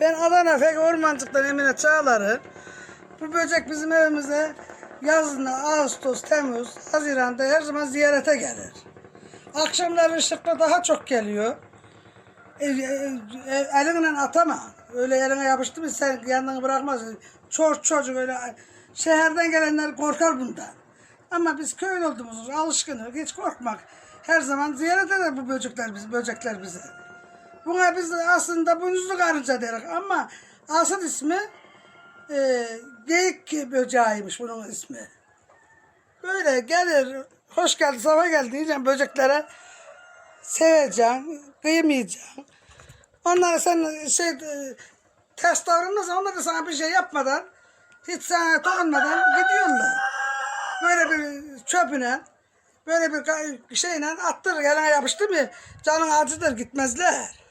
Ben Adana Fek Ormancık'tan Emine Çağlar'ı. Bu böcek bizim evimize yazın Ağustos, Temmuz, Haziran'da her zaman ziyarete gelir. Akşamları ışıkta daha çok geliyor. E, e, e, elinle atama. Öyle eline yapıştı mı sen yanını bırakmaz. Çocuk çocuk öyle şehirden gelenler korkar bundan. Ama biz köylü olduğumuz alışkınız. Hiç korkmak. Her zaman ziyaret eder bu böcekler bizi, böcekler bizi. Buna biz aslında boynuzlu karınca deriz ama asıl ismi e, geyik böceğiymiş bunun ismi. Böyle gelir, hoş geldin, sabah geldin diyeceğim böceklere. Seveceksin, kıymayacaksın. Onlara sen şey e, ters davranırsan onlar da sana bir şey yapmadan, hiç sana dokunmadan gidiyorlar. Çöpüne, böyle bir şeyle attır, eline yapıştı mı canın acıdır gitmezler.